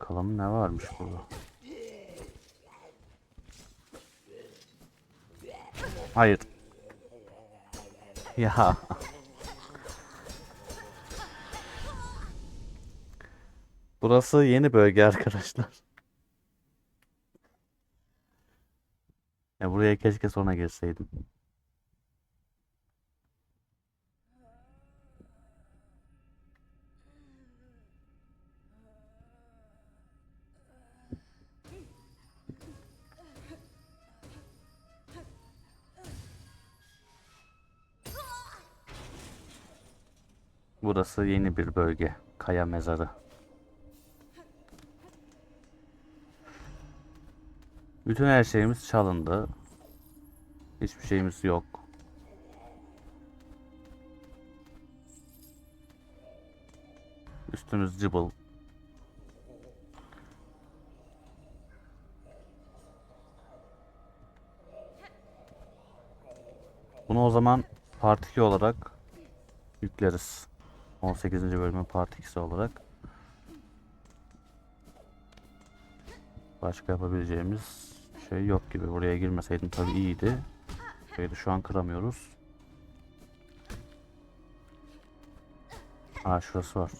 Bakalım ne varmış burada. Hayır. Ya. Burası yeni bölge arkadaşlar. Ya buraya keşke sonra girseydim. Burası yeni bir bölge. Kaya mezarı. Bütün her şeyimiz çalındı. Hiçbir şeyimiz yok. Üstümüz cıbıl. Bunu o zaman Part 2 olarak yükleriz. 18. bölümün Part 2'si olarak. Başka yapabileceğimiz şey yok gibi. Buraya girmeseydim tabii iyiydi. Şeydi şu an kıramıyoruz. Aa şurası var.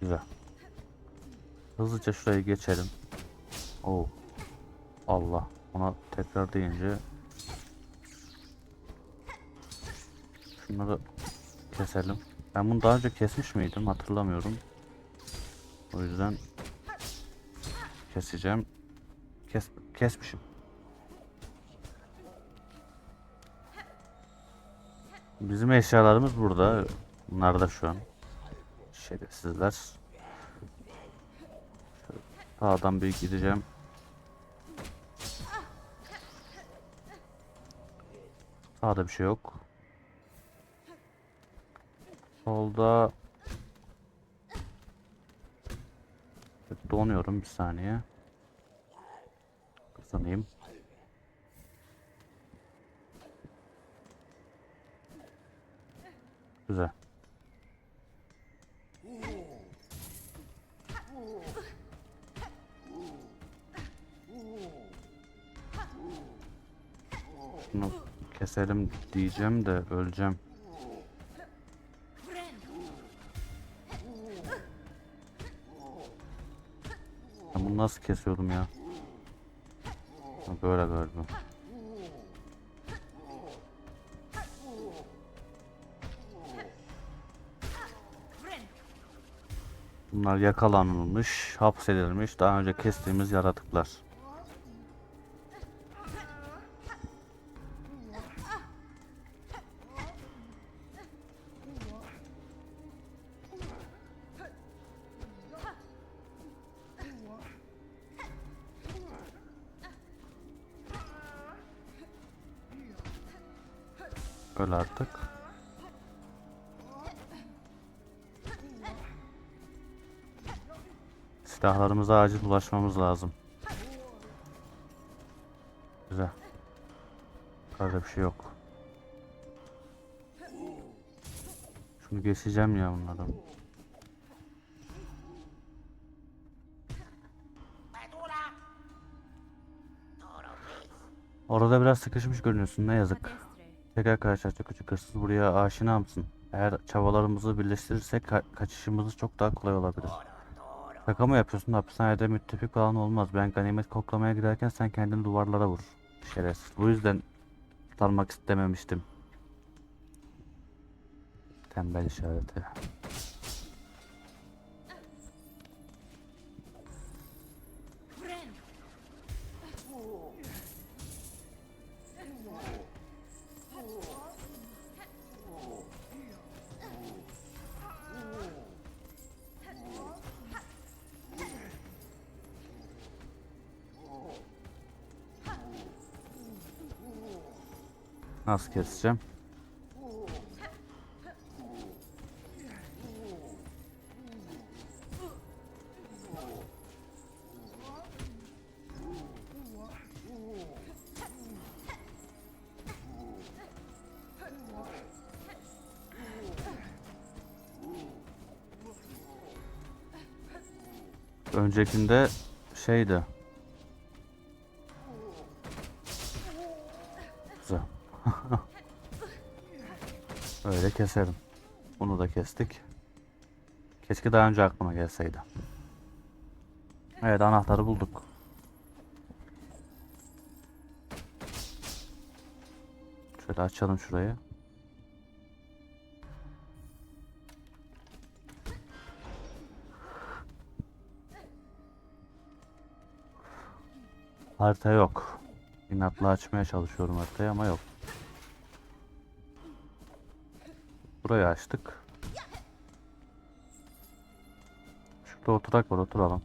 Güzel. Hızlıca şurayı geçelim. Oo. Allah. Ona tekrar deyince Şunları keselim. Ben bunu daha önce kesmiş miydim hatırlamıyorum. O yüzden keseceğim. Kes kesmişim. Bizim eşyalarımız burada. Bunlar da şu an. Şerefsizler. Şöyle Sağdan bir gideceğim. Sağda bir şey yok. Solda donuyorum bir saniye. Kızanayım. Güzel. Şunu keselim diyeceğim de öleceğim. Nasıl kesiyordum ya? Böyle galiba. Bunlar yakalanılmış, hapsedilmiş, daha önce kestiğimiz yaratıklar. Öl artık. Silahlarımıza acil ulaşmamız lazım. Güzel. Yukarıda bir şey yok. Şunu geçeceğim ya bunlardan. Orada biraz sıkışmış görünüyorsun ne yazık. Tekrar karşılaştık küçük hırsız buraya aşina mısın? Eğer çabalarımızı birleştirirsek ka- kaçışımız çok daha kolay olabilir. Şaka mı yapıyorsun? Hapishanede müttefik falan olmaz. Ben ganimet koklamaya giderken sen kendini duvarlara vur. Şerefsiz. Bu yüzden tutarmak istememiştim. Tembel işareti. keseceğim. Öncekinde şeydi. Keserim. Bunu da kestik. Keşke daha önce aklıma gelseydi. Evet anahtarı bulduk. Şöyle açalım şurayı. Harita yok. İnatla açmaya çalışıyorum haritayı ama yok. Burayı açtık. Şurada oturak var oturalım.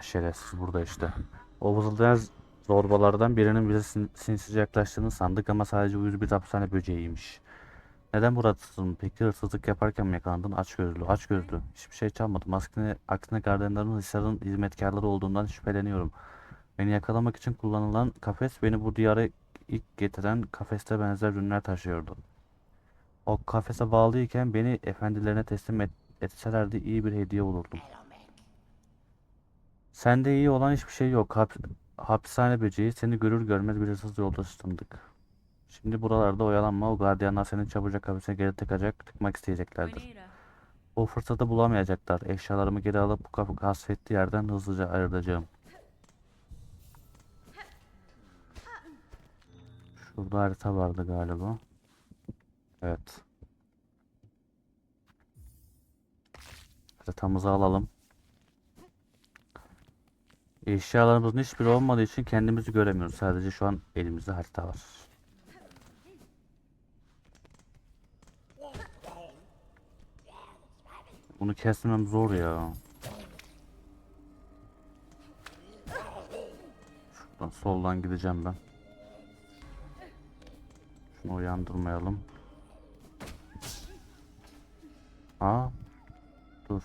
Şerefsiz burada işte. O vızıldayan zorbalardan birinin bize sin sinsice yaklaştığını sandık ama sadece uyuz bir hapishane böceğiymiş. Neden buradasın? Peki hırsızlık yaparken mi yakalandın? Aç gözlü, aç gözlü. Hiçbir şey çalmadım. Aksine, aksine gardiyanların Hisar'ın hizmetkarları olduğundan şüpheleniyorum. Beni yakalamak için kullanılan kafes beni bu diyara ilk getiren kafeste benzer ürünler taşıyordu. O kafese bağlıyken beni efendilerine teslim et, etselerdi iyi bir hediye olurdum. Sende iyi olan hiçbir şey yok. Hap, hapishane böceği seni görür görmez bir hırsız yoldaşı tanıdık. Şimdi buralarda oyalanma. O gardiyanlar seni çabucak hapise geri tıkacak, tıkmak isteyeceklerdir. O fırsatı bulamayacaklar. Eşyalarımı geri alıp bu kapı kasvetli yerden hızlıca ayrılacağım. Şurada harita vardı galiba. Evet. Haritamızı alalım. Eşyalarımızın hiçbiri olmadığı için kendimizi göremiyoruz. Sadece şu an elimizde harita var. Bunu kesmem zor ya. Şuradan soldan gideceğim ben. Şunu uyandırmayalım. Aa. Dur.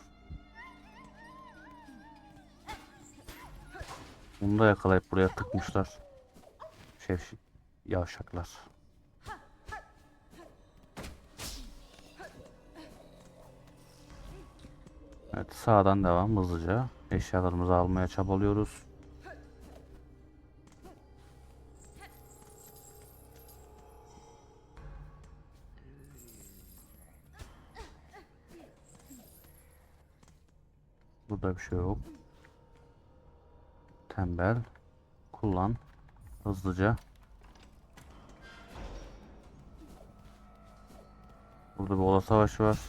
Bunu da yakalayıp buraya tıkmışlar. Şef yavşaklar. Evet sağdan devam hızlıca. Eşyalarımızı almaya çabalıyoruz. Burada bir şey yok. Tembel. Kullan. Hızlıca. Burada bir oda savaşı var.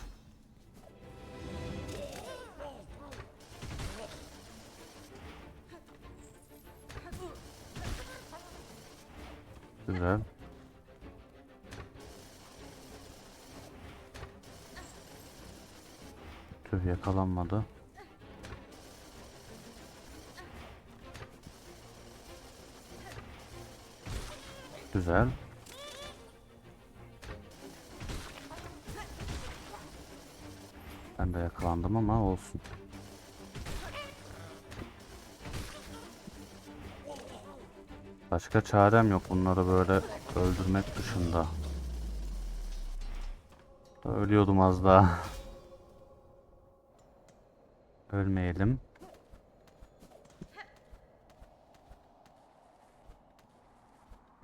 Güzel. Tüh yakalanmadı. Güzel. Ben de yakalandım ama olsun. Başka çarem yok bunları böyle öldürmek dışında. Ölüyordum az daha. Ölmeyelim.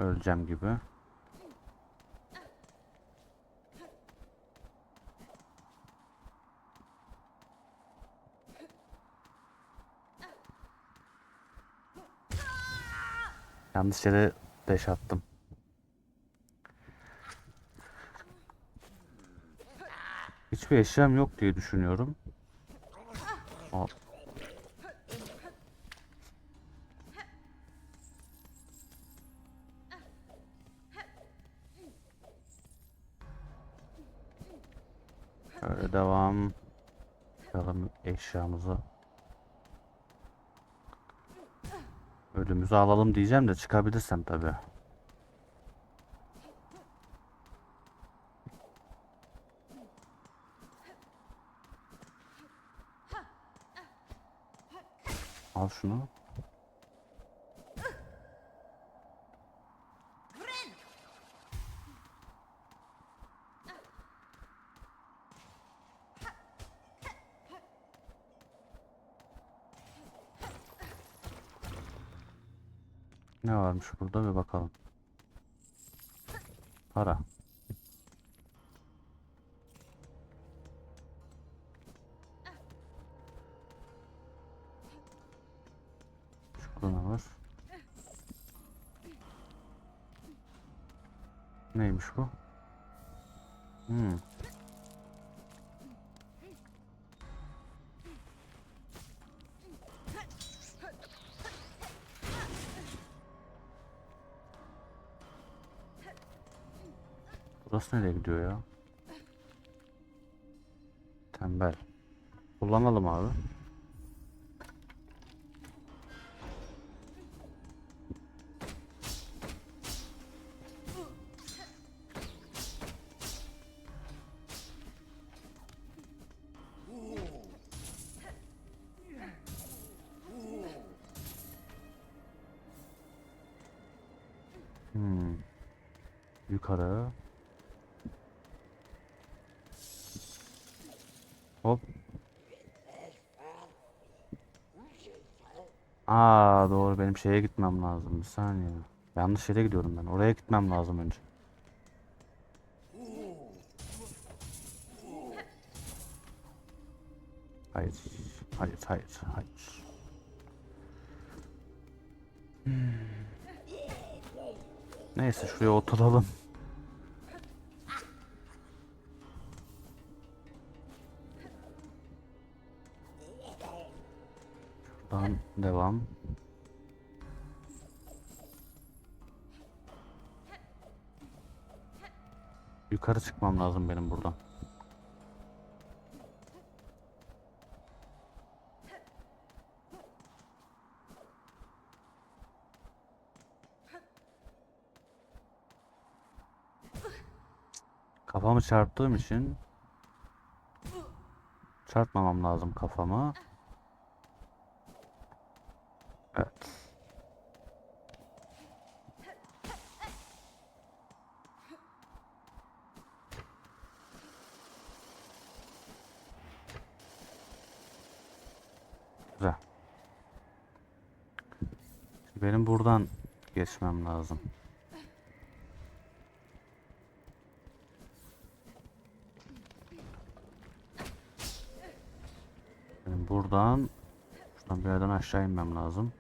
Öleceğim gibi. Yanlış yere deş attım. Hiçbir eşyam yok diye düşünüyorum. Şöyle devam. Bakalım eşyamızı. Ölümümüzü alalım diyeceğim de çıkabilirsem tabii. Al şunu. Ne varmış burada bir bakalım. Para. Ne var? Neymiş bu? Hmm. Burası nereye gidiyor ya? Tembel. Kullanalım abi. Hmm. Yukarı. Hop. Aa doğru benim şeye gitmem lazım. Bir saniye. Yanlış yere gidiyorum ben. Oraya gitmem lazım önce. Hayır. Hayır, hayır, hayır. Hmm. Neyse şuraya oturalım. Devam. Yukarı çıkmam lazım benim buradan. Kafamı çarptığım için çarpmamam lazım kafamı. Evet. Güzel. Benim buradan geçmem lazım. Benim buradan şuradan bir yerden aşağı inmem lazım.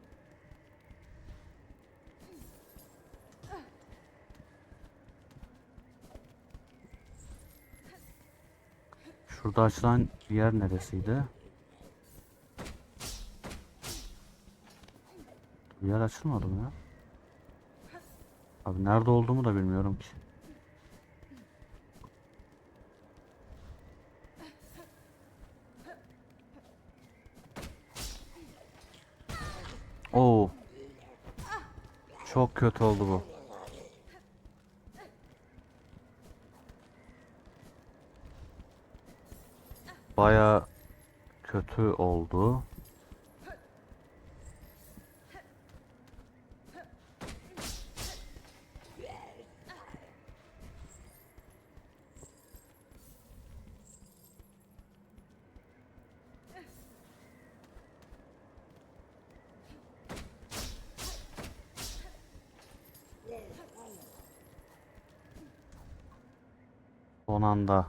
Şurada açılan yer neresiydi? Bir yer açılmadı mı ya? Abi nerede olduğumu da bilmiyorum ki. Oo. Çok kötü oldu bu. Baya kötü oldu. Son anda.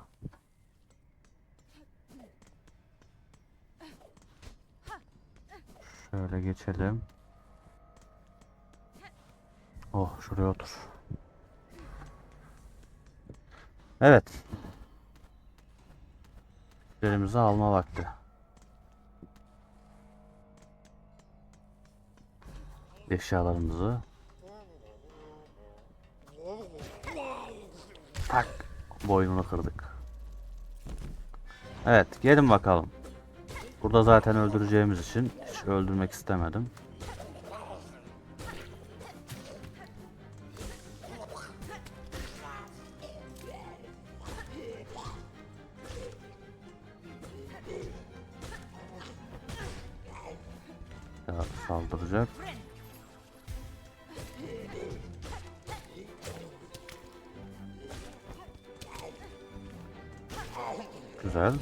Şöyle geçelim. Oh şuraya otur. Evet. Elimizi alma vakti. Eşyalarımızı. Tak. Boynunu kırdık. Evet gelin bakalım. Burada zaten öldüreceğimiz için hiç öldürmek istemedim. Ya saldıracak. Güzel.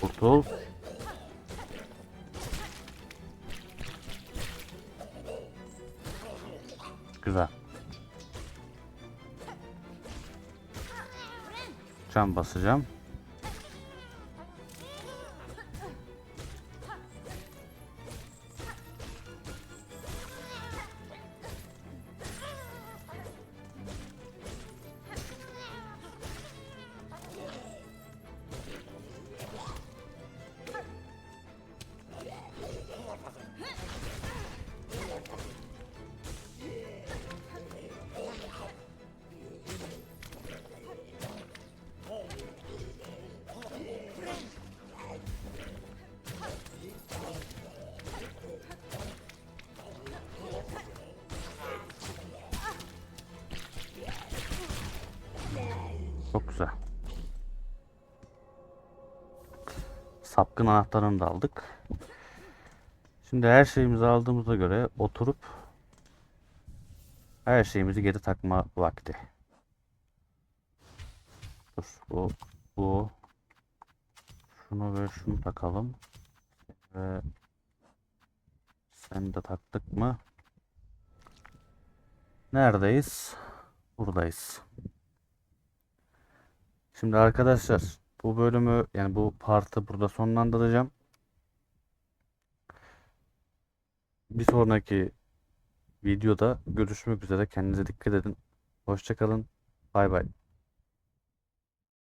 Kurtul. Güzel. Can basacağım. Sapkın anahtarını da aldık. Şimdi her şeyimizi aldığımıza göre oturup her şeyimizi geri takma vakti. Dur bu bu şunu ve şunu takalım. Ve sen de taktık mı? Neredeyiz? Buradayız. Şimdi arkadaşlar bu bölümü yani bu partı burada sonlandıracağım. Bir sonraki videoda görüşmek üzere. Kendinize dikkat edin. Hoşça kalın. Bay bay.